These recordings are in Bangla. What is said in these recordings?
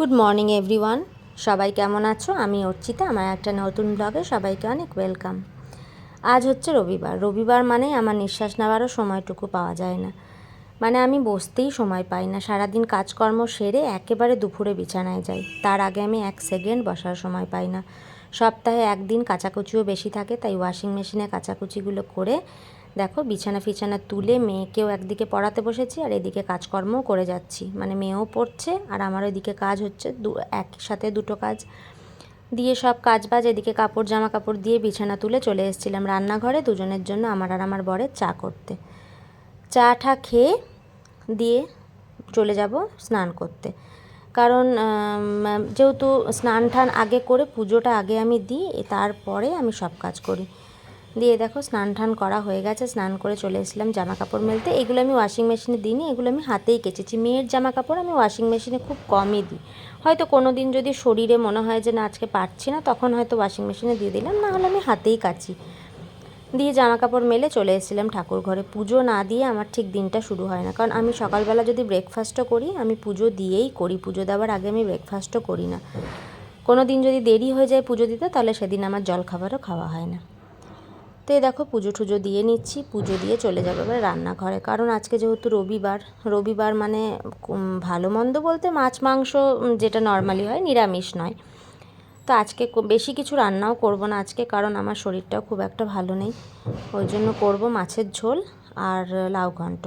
গুড মর্নিং এভরিওয়ান সবাই কেমন আছো? আমি অর্চিতা, আমার একটা নতুন ব্লগে সবাইকে অনেক ওয়েলকাম আজ হচ্ছে রবিবার। রবিবার মানে আমার নিঃশ্বাস নেওয়ারও সময়টুকু পাওয়া যায় না। মানে আমি বসতেই সময় পাই না। সারাদিন কাজকর্ম সেরে একেবারে দুপুরে বিছানায় যাই। তার আগে আমি এক সেকেন্ড বসার সময় পাই না। সপ্তাহে একদিন কাচাকুচিও বেশি থাকে, তাই ওয়াশিং মেশিনে কাচাকুচিগুলো করে দেখো বিছানা ফিছানা তুলে মেয়েকেও একদিকে পড়াতে বসেছি আর এদিকে কাজকর্মও করে যাচ্ছি। মানে মেয়েও পড়ছে আর আমার ওইদিকে কাজ হচ্ছে দু, একসাথে দুটো কাজ। দিয়ে সব কাজ বাজ এদিকে কাপড় জামা কাপড় দিয়ে বিছানা তুলে চলে এসেছিলাম রান্নাঘরে দুজনের জন্য আমার আর আমার বরের চা করতে। চা ঠা খেয়ে দিয়ে চলে যাব স্নান করতে। কারণ যেহেতু স্নান টান আগে করে পুজোটা আগে আমি দিই তারপরে আমি সব কাজ করি। দিয়ে দেখো স্নান টান করা হয়ে গেছে, স্নান করে চলে এসেছিলাম জামা কাপড় মেলতে। এগুলো আমি ওয়াশিং মেশিনে দিইনি, এগুলো আমি হাতেই কেচেছি। মেয়ের জামা কাপড় আমি ওয়াশিং মেশিনে খুব কমই দিই। হয়তো কোনো দিন যদি শরীরে মনে হয় যে না, আজকে পারছি না, তখন হয়তো ওয়াশিং মেশিনে দিয়ে দিলাম, না হলে আমি হাতেই কাচি। দিয়ে জামা কাপড় মেলে চলে এসেছিলাম ঠাকুর ঘরে। পুজো না দিয়ে আমার ঠিক দিনটা শুরু হয় না। কারণ আমি সকালবেলা যদি ব্রেকফাস্টও করি, আমি পুজো দিয়েই করি। পুজো দেওয়ার আগে আমি ব্রেকফাস্টও করি না। কোনো দিন যদি দেরি হয়ে যায় পুজো দিতে, তাহলে সেদিন আমার জল খাবারও খাওয়া হয় না। তো এই দেখো, পুজো টুজো দিয়ে নিচ্ছি। পুজো দিয়ে চলে যাব এবার রান্নাঘরে। কারণ আজকে যেহেতু রবিবার রবিবার মানে ভালো মন্দ বলতে মাছ, মাংস যেটা নর্মালি হয়, নিরামিষ নয়। তো আজকে বেশি কিছু রান্নাও করব না আজকে, কারণ আমার শরীরটাও খুব একটা ভালো নেই। ওই জন্য করব মাছের ঝোল আর লাউ ঘন্ট।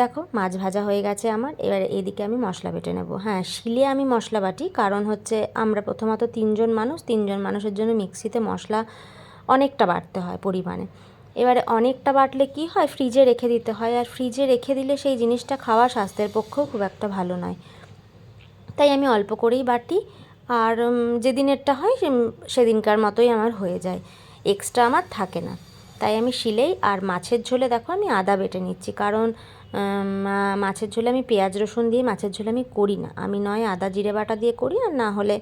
দেখো, মাছ ভাজা হয়ে গেছে আমার। এবার এদিকে আমি মশলা বেটে নেব। হ্যাঁ শিলে আমি মশলা বাটি, কারণ হচ্ছে আমরা প্রথমত তিনজন মানুষ, তিনজন মানুষের জন্য মিক্সিতে মশলা অনেকটা বাটতে হয় পরিমাণে। এবারে অনেকটা বাটলে কি হয়? ফ্রিজে রেখে দিতে হয়। আর ফ্রিজে রেখে দিলে সেই জিনিসটা খাওয়া স্বাস্থ্যের পক্ষেও খুব একটা ভালো নয়। তাই আমি অল্প করেই বাটি আর যেদিনেরটা হয় সেদিনকার মতোই আমার হয়ে যায়। এক্সট্রা আমার থাকে না। তাই আমি শিলেই আর মাছের ঝোলে দেখো আমি আদা বেটে নিচ্ছি। কারণ মাছের ঝোলে আমি পেঁয়াজ রসুন দিয়ে মাছের ঝোলে আমি করি না। আমি নয়, আদা জিরে বাটা দিয়ে করি আর না হলে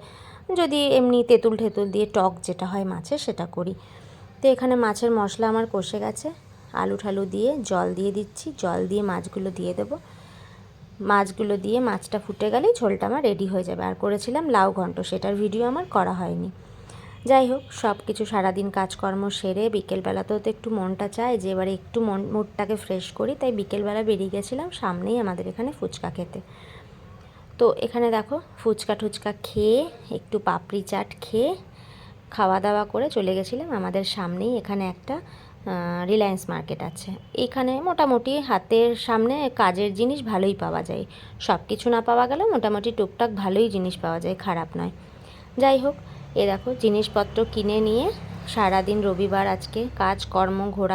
যদি এমনি তেঁতুল ঠেতুল দিয়ে টক যেটা হয় মাছের সেটা করি। তো এখানে মাছের মশলা আমার কষে গেছে। আলু ঠালু দিয়ে জল দিয়ে দিচ্ছি। জল দিয়ে মাছগুলো দিয়ে দেবো। মাছগুলো দিয়ে মাছটা ফুটে গেলেই ঝোলটা আমার রেডি হয়ে যাবে। আর করেছিলাম লাউ ঘন্ট, সেটার ভিডিও আমার করা হয়নি। যাই হোক সব কিছু সারাদিন কাজকর্ম সেরে বিকেলবেলাতেও তো একটু মনটা চায়, যে এবারে একটু মন মুডটাকে ফ্রেশ করি, তাই বিকেলবেলা বেরিয়ে গেছিলাম সামনেই আমাদের এখানে ফুচকা খেতে। তো এখানে দেখো, ফুচকা টুচকা খেয়ে, একটু পাপড়ি চাট খেয়ে, খাওয়া দাওয়া করে চলে গেছিলাম আমাদের সামনেই এখানে একটা রিলায়েন্স মার্কেট আছে। এখানে মোটামুটি হাতের সামনে কাজের জিনিস ভালোই পাওয়া যায়। সব কিছু না পাওয়া গেলেও মোটামুটি টুকটাক ভালোই জিনিস পাওয়া যায়, খারাপ নয়। যাই হোক, এ দেখো, জিনিসপত্র কিনে নিয়ে সারাদিন রবিবার আজকে কাজ, কর্ম, ঘোরা